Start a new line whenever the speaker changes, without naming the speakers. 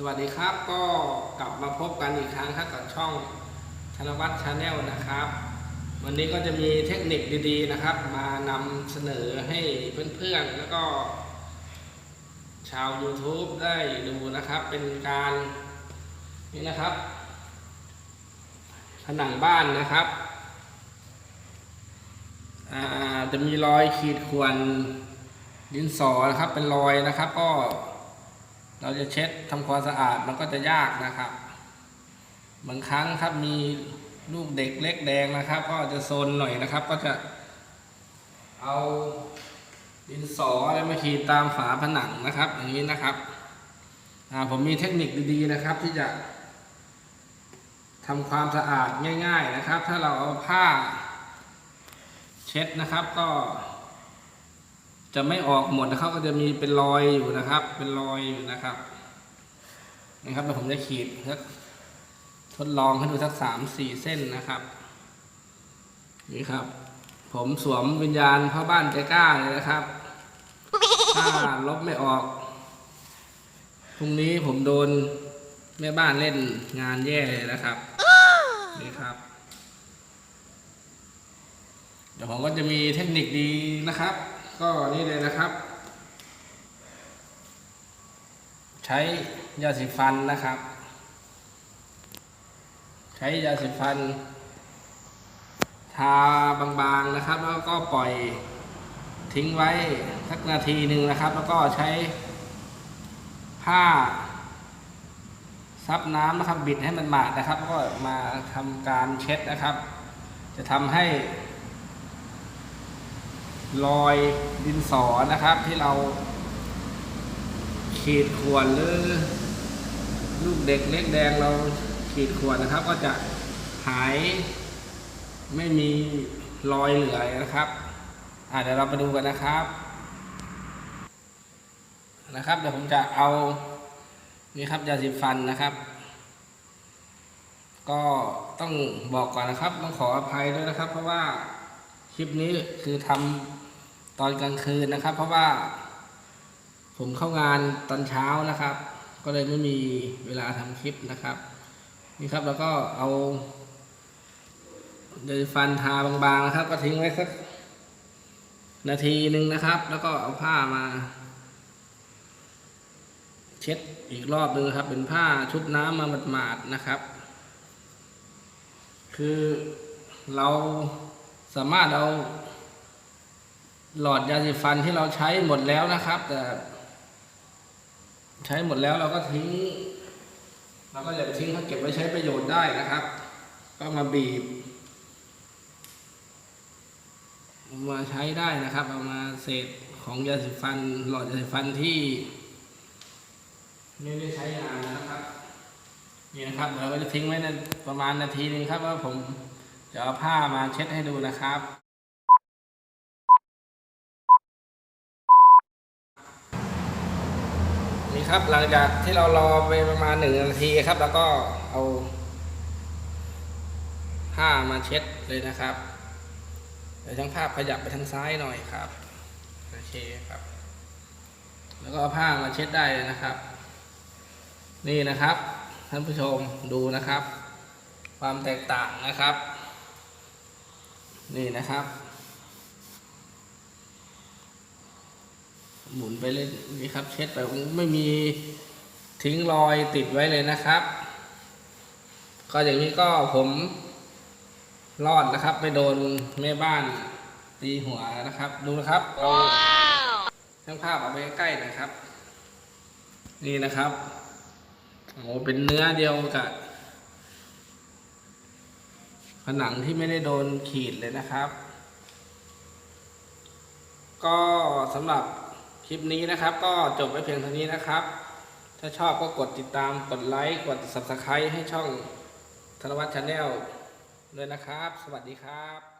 สวัสดีครับก็กลับมาพบกันอีกครั้งครับกับช่องธนวัฒน์ชาแนลนะครับ วันนี้ก็จะมีเทคนิคดีๆนะครับ มานำเสนอให้เพื่อนๆ แล้วก็ ชาว YouTube ได้ดูนะครับ เป็นการนี่นะครับ ผนังบ้านนะครับจะมีรอยขีดข่วนดินสอนะครับเป็นรอยนะครับ ก็ เราจะเช็ดทำความสะอาดมันก็จะยากนะครับ บางครั้งครับมีลูกเด็กเล็กแดงนะครับ ก็จะโซนหน่อยนะครับ ก็จะเอาดินสออะไรมาขีดตามฝาผนังนะครับ อย่างนี้นะครับผมมีเทคนิคดีๆนะครับ ที่จะทำความสะอาดง่าย ๆนะครับ ถ้าเราเอาผ้าเช็ดนะครับก็ จะไม่ออกหมดนะครับก็จะมีเป็นรอยอยู่นะครับ เป็นรอยอยู่นะครับนะครับเดี๋ยวผมจะขีดสักทดลองให้ดูสักสามสี่เส้นนะครับนี่ครับ ผมสวมวิญญาณพ่อบ้านใจกล้าเลยนะครับ ถ้าลบไม่ออกพรุ่งนี้ผมโดนแม่บ้านเล่นงานแย่เลยนะครับนี่ครับเดี๋ยวผมก็จะมีเทคนิคดีนะครับ ก็นี่เลยนะครับ ใช้ยาสีฟันนะครับ ใช้ยาสีฟัน ทาบางๆนะครับ แล้วก็ปล่อยทิ้งไว้สักนาทีหนึ่งนะครับ แล้วก็ใช้ผ้าซับน้ำนะครับบิดให้มันหมาดนะครับ ก็มาทำการเช็ดนะครับ จะทำให้ รอยดินสอนะครับที่เราขีดข่วนหรือ ลูกเด็กเล็กแดงเราขีดข่วนนะครับ ก็จะหายไม่มีรอยเหลือนะครับอ่าเดี๋ยวเราไปดูกันนะครับ นะครับ เดี๋ยวผมจะเอานี่ครับยาสีฟันนะครับ ก็ต้องบอกก่อนนะครับ ต้องขออภัยด้วยนะครับ เพราะว่า ลิปนี้คือทำตอนกลางคืนนะครับ เพราะว่า ผมเข้างานตอนเช้านะครับ ก็เลยไม่มีเวลาทำคลิปนะครับ นี่ครับแล้วก็เอาเดยฟันทาบางๆนะครับ ก็ทิ้งไว้สักนาทีหนึ่งนะครับ แล้วก็เอาผ้ามา เช็ดอีกรอบหนึ่งครับ เป็นผ้าชุบน้ำมาหมาดๆนะครับ คือเรา สามารถเอา หลอดยาสีฟันที่เราใช้หมดแล้วนะครับ แต่ ใช้หมดแล้วเราก็ทิ้งเราก็อย่าไปทิ้งเขาเก็บไว้ใช้ประโยชน์ได้นะครับ ก็มาบีบมาใช้ได้นะครับ เอามาเศษของยาสีฟัน หลอดยาสีฟันที่ไม่ได้ใช้งานนะครับ นี่นะครับเราก็จะทิ้งไว้ในประมาณนาทีนึงครับว่าผม จะเอาผ้ามาเช็ดให้ดูนะครับ นี่ครับหลังจากที่เรารอไปประมาณหนึ่งนาทีครับ แล้วก็เอา ผ้ามาเช็ดเลยนะครับเดี๋ยวช่างภาพขยับไปทางซ้ายหน่อยครับโอเคครับ แล้วก็เอาผ้ามาเช็ดได้เลยนะครับ นี่นะครับท่านผู้ชมดูนะครับ ความแตกต่างนะครับ นี่นะครับ หมุนไปเลยนี่ครับ เช็ดไปไม่มีทิ้งรอยติดไว้เลยนะครับ ก็อย่างนี้ก็ผมรอดนะครับ ไม่โดนแม่บ้านตีหัวนะครับ ดูนะครับเราช่างภาพเอาไปใกล้นะครับ นี่นะครับโอ้เป็นเนื้อเดียวกับ ผนังที่ไม่ได้โดนขีดเลยนะครับ ก็สำหรับคลิปนี้นะครับ ก็จบไว้เพียงเท่านี้นะครับ ถ้าชอบก็กดติดตามกดไลค์กด subscribe ให้ช่องธนวัฒน์ชาแนลด้วยนะครับ สวัสดีครับ